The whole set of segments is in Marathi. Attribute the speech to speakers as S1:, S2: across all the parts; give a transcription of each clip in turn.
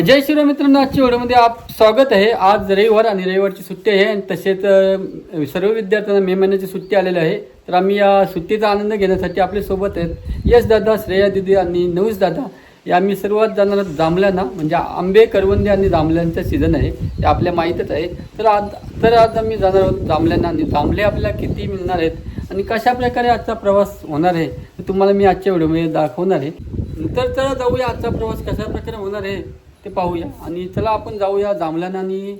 S1: जय श्रीराम मित्रांनो आजच्या व्हिडिओमध्ये आप स्वागत आहे. आज रविवार आणि रविवारची सुट्टी आहे आणि तसेच सर्व विद्यार्थ्यांना मे महिन्याची सुट्टी आलेली आहे. तर आम्ही या सुट्टीचा आनंद घेण्यासाठी आपल्यासोबत आहेत. यश दादा श्रेया दिदी आणि नऊस दादा. या आम्ही सर्वात जाणार जांभल्यांना म्हणजे आंबे करवंदे आणि जांभल्यांचा सीझन आहे. ते आपल्या माहीतच आहे. तर आज तर आज आम्ही जाणार आहोत जांभल्यांना आणि जांभले आपल्याला किती मिळणार आहेत आणि कशा प्रकारे आजचा प्रवास होणार आहे तुम्हाला मी आजच्या व्हिडिओमध्ये दाखवणार आहे. तर चला जाऊया. आजचा प्रवास कशा प्रकारे होणार आहे ते पाहूया. आणि चला आपण जाऊया जांभळ्यांना आणि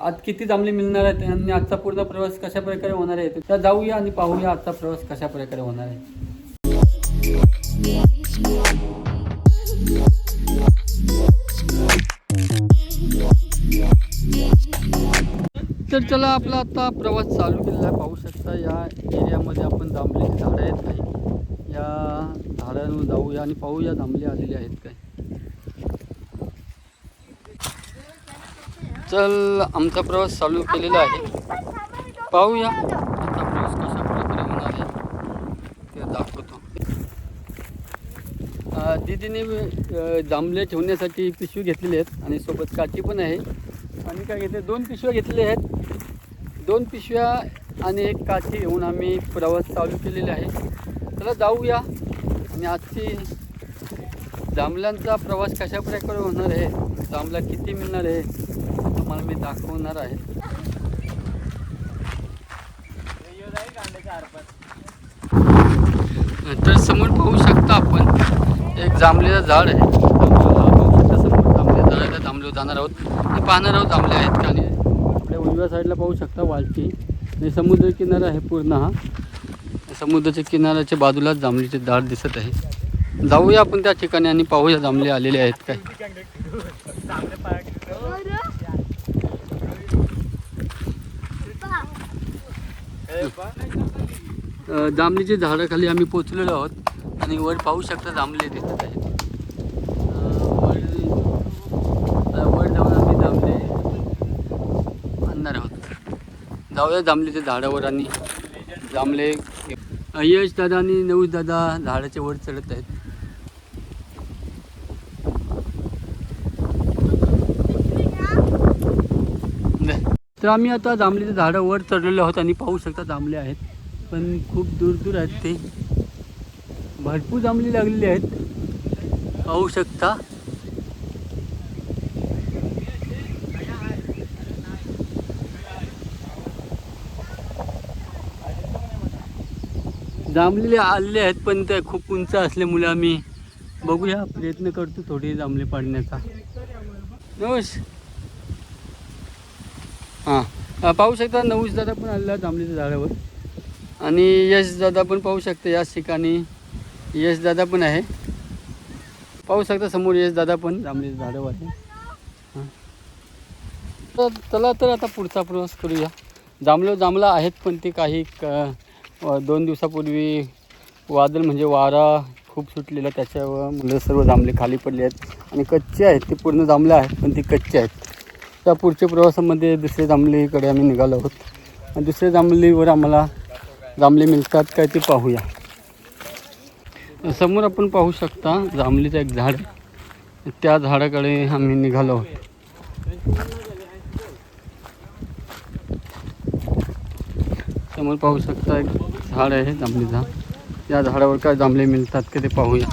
S1: आज किती जांभले मिळणार आहेत आणि आजचा पूर्ण प्रवास कशा प्रकारे होणार आहे तर जाऊया आणि पाहूया आजचा प्रवास कशा प्रकारे होणार आहे. तर चला आपला आता प्रवास चालू केलेला आहे. पाहू शकता या एरियामध्ये आपण जांभळीची झाडं आहेत काही. या झाडांवर जाऊया आणि पाहूया जांभळे आलेले आहेत काय. चल आमचा प्रवास चालू केलेला आहे. पाहूया. आमचा प्रवास कशा प्रकारे होणार आहे ते दाखवतो. अं, दीदीने जांभले जांभळे ठेवण्यासाठी पिशवी घेतलेली आहेत आणि सोबत काची पण आहे. आणि काय घेतले दोन पिशव्या घेतलेल्या आहेत. दोन पिशव्या आणि एक काची घेऊन आम्ही प्रवास चालू केलेला आहे. चला जाऊया. आणि आजची जांभळ्यांचा प्रवास कशा प्रकारे होणार आहे? जांभळा किती मिळणार आहे? तुम्हाला मी दाखवणार आहे. तर समोर पाहू शकता आपण एक जांभलेलं झाड आहे. समोर जांभले जाणार आहोत. पाहणार आहोत जांभले आहेत का आणि आपल्या उजव्या साईडला पाहू शकता वालटी आणि समुद्र किनारा आहे पूर्ण हा. समुद्राच्या किनाऱ्याच्या बाजूलाच जांभलीचे झाड दिसत आहे. जाऊया आपण त्या ठिकाणी आणि पाहूया जांबले आलेले आहेत काय. अ, जांभळीच्या झाडाखाली आम्ही पोचलेलो आहोत. आणि वर पाहू शकता जांभळे दिसत आहेत. वर जाऊन आम्ही जांभळे आणणार आहोत. जाऊया जांभळीच्या झाडावर आणि जांभळे यश दादा आणि नऊश दादा झाडाच्या वर चढत आहेत. तर आम्ही आता जांभळीच्या झाडावर चढलेलो आहोत आणि पाहू शकता जांभळे आहेत. पण खूप दूर दूर आहेत ते. भरपूर जांभळी लागलेली आहेत. पाहू शकता. जांभलेले आलेले आहेत पण ते खूप उंच असल्यामुळे आम्ही बघूया. प्रयत्न करतो थोडे जांभळे पाडण्याचा. नमस् हां. पाहू शकता नवस दादा पण आलेला जांबलीच्या जांभळीच्या झाडावर. आणि यश दादा पण पाहू शकता याच ठिकाणी. यश दादा पण आहे. पाहू शकता समोर यश दादा पण जांभळीच्या झाडावर आहे. हां. तर चला तर आता पुढचा प्रवास करूया. जांभलं जांभळं आहेत पण ते काही क दोन दिवसापूर्वी वादळ म्हणजे वारा खूप सुटलेला त्याच्यावर. मुलं सर्व जांभळे खाली पडले आहेत. आणि कच्चे आहेत ते पूर्ण जांभलं आहेत पण ते कच्चे आहेत. त्या पुढच्या प्रवासामध्ये दुसऱ्या जांभलीकडे आम्ही निघालो आहोत. आणि दुसऱ्या जांभलीवर आम्हाला जांभली मिळतात काय ते पाहूया. समोर आपण पाहू शकता जांभलीचं एक झाड. त्या झाडाकडे आम्ही निघालो आहोत. समोर पाहू शकता एक झाड आहे जांभळीचा. या झाडावर काय जांभळे मिळतात का ते पाहूया.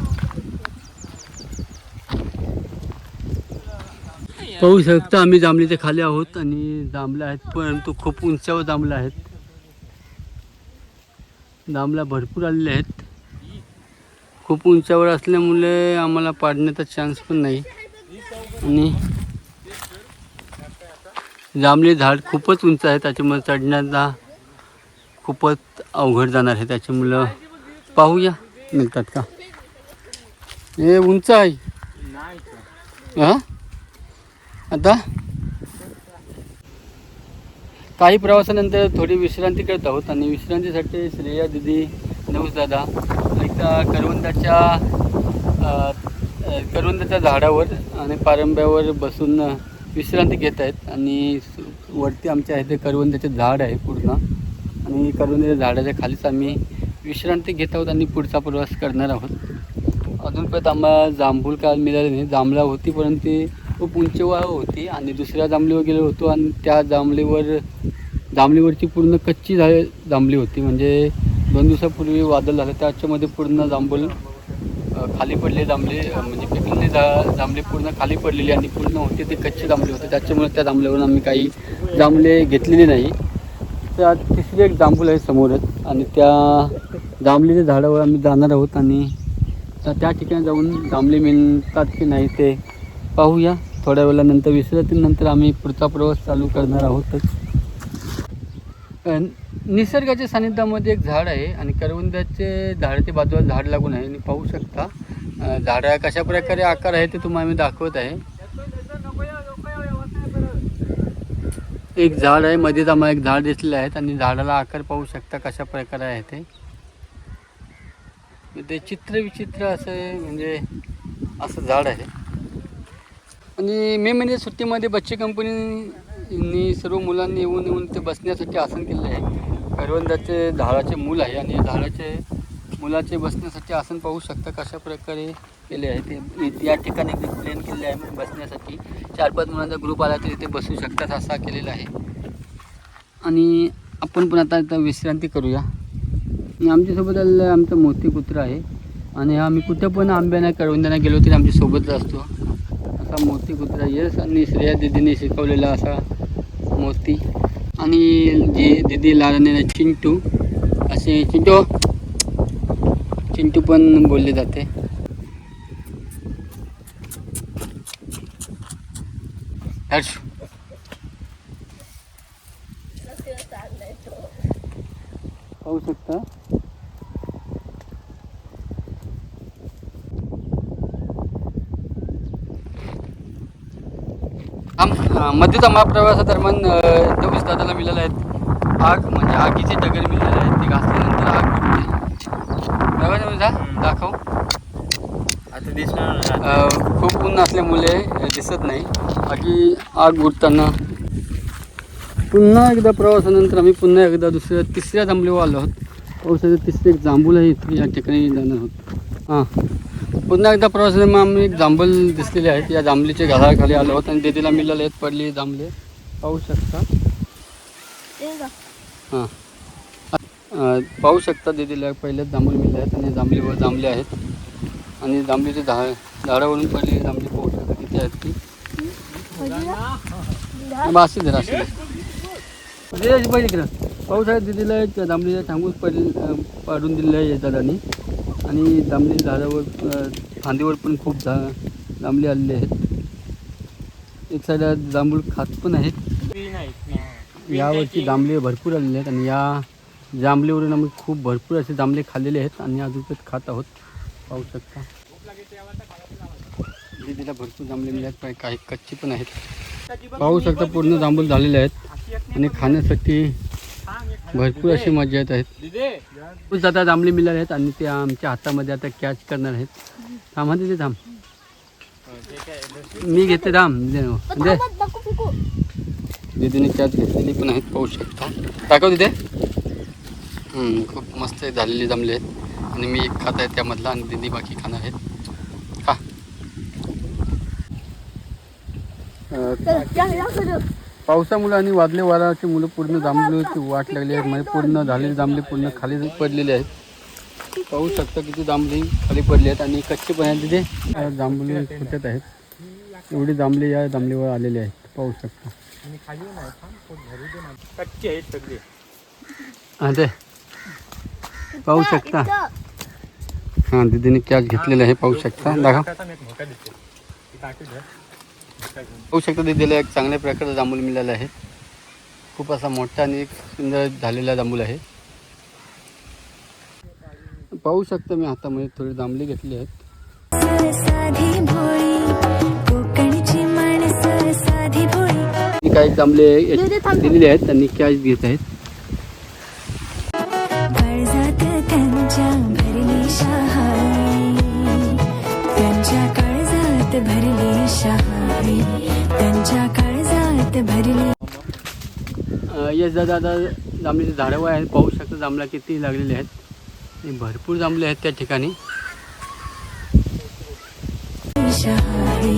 S1: पाहू शकता आम्ही जांभळीच्या खाली आहोत आणि जांभले आहेत परंतु खूप उंचावर जांभले आहेत. जांभळा भरपूर आलेले आहेत. खूप उंचावर असल्यामुळे आम्हाला पाडण्याचा चान्स पण नाही. आणि जांभळे झाड खूपच उंच आहे त्याच्यामुळे चढण्याचा खूपच अवघड जाणार आहे त्याच्यामुळं पाहूया. मिळतात का? हे उंच आहे. हां? आता? काही प्रवासानंतर थोडी विश्रांती करत आहोत आणि विश्रांतीसाठी श्रेया दिदी नवस दादा एकदा करवंदाच्या करवंदाच्या झाडावर आणि पारंब्यावर बसून विश्रांती घेत आहेत आणि वरती आमच्या आहे ते करवंदाचे झाड आहे पूर्ण. आणि करवंदाच्या झाडाच्या खालीच आम्ही विश्रांती घेत आहोत आणि पुढचा प्रवास करणार आहोत. अजूनपर्यंत आम्हाला जांभूळ काय मिळाली नाही जांभळा होती परंतु खूप खूप उंचीवर होती आणि दुसऱ्या जांभळीवर गेलो होतो आणि त्या जांभळीवर जांभळीवरची पूर्ण कच्ची झाडे जांभली होती. म्हणजे दोन दिवसापूर्वी वादळ झालं त्याच्यामध्ये पूर्ण जांभूळ खाली पडले जांभले म्हणजे पिकलेले जा जांभले पूर्ण खाली पडलेली आणि पूर्ण होते ते कच्चे जांभळे होते. त्याच्यामुळे त्या जांभळ्यावरून आम्ही काही जांभले घेतलेले नाही. त्या तिसरी एक जांभूळ आहे समोरच आणि त्या जांभलीच्या झाडावर आम्ही जाणार आहोत आणि त्या त्या ठिकाणी जाऊन जांभले मिळतात की नाही ते पाहूया. थोड्या वेळानंतर विश्रांतीनंतर आम्ही पुढचा प्रवास चालू करणार आहोतच. निसर्गाच्या सानिध्यामध्ये एक झाड आहे आणि करवंदाचे झाडाच्या बाजूला झाड लागून आहे. आणि पाहू शकता. अ, झाडा कशा प्रकारे आकार आहे ते तुम्हाला मी दाखवत आहे. एक झाड आहे मध्येच आम्हाला एक झाड दिसलेलं आहे आणि झाडाला आकार पाहू शकता कशा प्रकारे आहे ते. ते चित्र विचित्र असं म्हणजे असं झाड आहे. आणि मे महिने सुट्टीमध्ये बच्चे कंपनीनी सर्व मुलांनी येऊन येऊन ते बसण्यासाठी आसन केलेलं आहे. करवंदाचे झाडाचे मूल आहे आणि झाडाचे मुलाचे बसण्यासाठी आसन पाहू शकता कशा प्रकारे केले आहे ते. या ठिकाणी प्लेन केले आहे बसण्यासाठी. चार पाच मुलांचा ग्रुप आला तर इथे बसू शकतात असा केलेला आहे. आणि आपण पण आता इथं विश्रांती करूया. आणि आमच्यासोबत आलेला आहे आमचा मोती कुत्रा आहे. आणि आम्ही कुठं पण आंब्याना करवंद्यांना गेलो तरी आमच्यासोबतच असतो. असा मोती कुत्रा यश आणि श्रेया दिदीने शिकवलेला असा मोती. आणि जे दिदी लाडणे चिंटू असे चिंटू चिंटू पण बोलले जाते. हर्ष. पाहू शकता? मध्येच आम्हाला प्रवासादरम्यान अं, नवीस दादाला मिळाले आहेत आग म्हणजे आगीचे दगड मिळाले आहेत ते घासल्यानंतर आग जा दाखव.
S2: आता दिसणार
S1: खूप ऊन असल्यामुळे दिसत नाही. आगी आग उठताना पुन्हा एकदा प्रवासानंतर आम्ही पुन्हा एकदा दुसऱ्या तिसऱ्या जांभळीवर आलो आहोत. पावसाचं तिसरे एक आहे इथे या ठिकाणी जाणार आहोत. हां. पुन्हा एकदा प्रवासाने मग आम्ही एक जांभूळ दिसलेले आहेत या जांभळीच्या घराखाली आलो आहोत आणि दिदीला मिळाले आहेत पडली जांभळे. पाहू शकता? हां. पाहू शकता दिदीला पहिलेच जांभूळ मिळले आहेत आणि जांभळीवर जांभळे आहेत. आणि जांभळीचे झाड झाडावरून पडलेली जांभळी पाहू शकता. किती आहेत ती? मग असे जरा असे दिदी पहिले इकडं. पावसाळ्यात दिदीला एक जांभळीला थांबून पडली अं, पाडून दिलेलं आहे दादानी आणि जांभळी झाडावर फांदीवर पण खूप झा जांभळी आलेले आहेत. एक साईडला जांभूळ खात पण आहेत. यावर्षी जांभळे भरपूर आलेले आहेत आणि या जांभळीवरून आम्ही खूप भरपूर असे जांभळे खाल्लेले आहेत आणि अजून खात आहोत. पाहू शकता. तिला भरपूर जांभळे मिळत पण काही कच्ची पण आहेत. पाहू शकता पूर्ण जांभूळ झालेले आहेत. आणि खाण्यासाठी भरपूर अशी मजा येत आहेत. खूप आता जांभळी मिळाले आहेत आणि ते आमच्या हातामध्ये आता कॅच करणार आहेत. थांब हा तिथे थांब. मी घेते थांब. दे दे. दीदीने कॅच घेतलेली पण आहेत पाहू शकता. दाखव तिथे हम्म, खूप मस्त झालेले जमले आहेत. आणि मी एक खात आहे त्यामधला आणि दिदी बाकी खाणार आहेत. खा. पावसामुळे आणि वादले वाराची मुलं पूर्ण जांभळीची वाट लागली आहे. म्हणजे पूर्ण झालेली जांभळी पूर्ण खाली पडलेली आहेत. पाहू शकता किती जांभळी खाली पडली आहेत आणि कच्चे पण तिथे. जांभळी फुटत आहेत. एवढी जांभळी या जांभळीवर आलेली आहेत. पाहू शकता.
S2: कच्चे आहेत सगळे.
S1: हा ते. पाहू शकता. हां दीदीने कॅच घेतलेलं आहे. पाहू शकता. दाखव. पाहू शकता दीदीला एक चांगल्या प्रकारचा जांभूळ मिळाला आहे. खूप असा मोठा आणि एक सुंदर झालेला जांभूळ आहे. पाहू शकता मी हातामध्ये थोडी जांभळी घेतली आहेत. काही जांभळे दिलेले आहेत त्यांनी कॅच घेत आहेत. दादा आता जांभळीचे झाडं आहेत पाहू शकता जांभळा किती लागलेले आहेत. आणि भरपूर जांभळे आहेत त्या ठिकाणी.
S3: शहाळी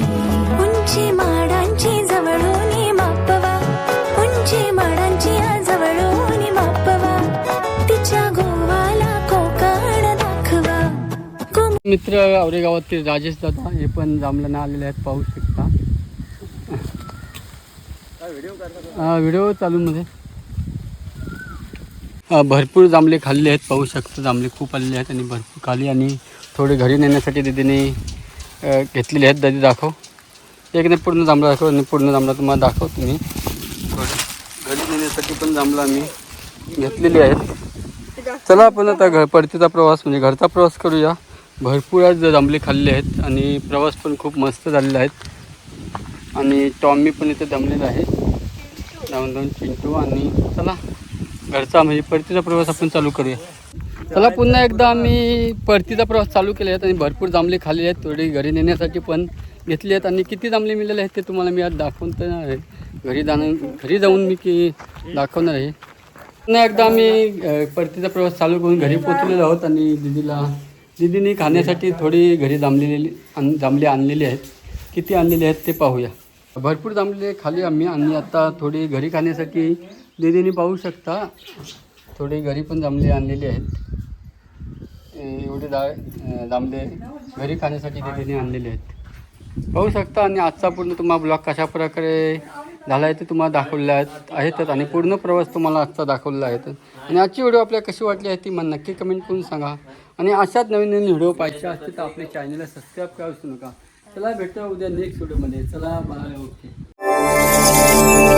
S3: उंची माडांची जवळून मापवा. उंची माडांची जवळून मापवा. तिच्या गोवाला कोकण दाखवा. कोम
S1: मित्र औरेगावातील राजेश दादा हे पण जांभळांना आलेले आहेत पाहू शकता. हा, व्हिडिओ चालूमध्ये हा, भरपूर जांभळे खाल्ले आहेत पाहू शकता जांभळे खूप आलेले आहेत आणि भरपूर खाली आणि थोडे घरी नेण्यासाठी दीदीने घेतलेले आहेत. दादी दाखव. एक नाही पूर्ण जांभळा दाखव आणि पूर्ण जांभळा तुम्हाला दाखवतो मी थोडे घरी नेण्यासाठी पण जांभळं आम्ही घेतलेली आहेत. चला आपण आता घर परतीचा प्रवास म्हणजे घरचा प्रवास करूया. भरपूर आज जांभळे खाल्ले आहेत आणि प्रवास पण खूप मस्त झालेला आहेत आणि टॉमी पण इथे जमलेला आहे. जाऊन जाऊन चिंटू आणि चला. घरचा म्हणजे परतीचा प्रवास आपण चालू करूया. चला पुन्हा एकदा आम्ही परतीचा प्रवास चालू केला आहेत आणि भरपूर जांभले खाल्ले आहेत थोडी घरी नेण्यासाठी पण घेतले आहेत. आणि किती जांभले मिळाले आहेत ते तुम्हाला मी आज दाखवून तर आहे. घरी जाणं घरी जाऊन मी की दाखवणार आहे. पुन्हा एकदा आम्ही परतीचा प्रवास चालू करून घरी पोचलेलो आहोत आणि दिदीला दिदीने खाण्यासाठी थोडी घरी जांभलेली आण जांभले आणलेली आहेत. किती आणलेले आहेत ते पाहूया. भरपूर जांभले खाली आम्ही आणि आता थोडी घरी खाण्यासाठी दिदीने पाहू शकता. थोडी घरी पण जांभले आणलेली आहेत. एवढे जा अ, घरी खाण्यासाठी दिदीने आणलेले आहेत. पाहू शकता आणि आजचा पूर्ण तुम्हाला ब्लॉग कशा प्रकारे झाला आहे ते तुम्हाला दाखवले आहेत आहेतच आणि पूर्ण प्रवास तुम्हाला आजचा दाखवलेला आहे. आणि आजची व्हिडिओ आपल्याला कशी वाटली आहे ती मला नक्की कमेंट करून सांगा. आणि अशाच नवीन नवीन व्हिडिओ पाहिजे असतील तर आपल्या चॅनलला सबस्क्राईब करा विसरू नका. चला भेटूया उद्या नेक्स्ट व्हिडिओमध्ये चला बाय ओके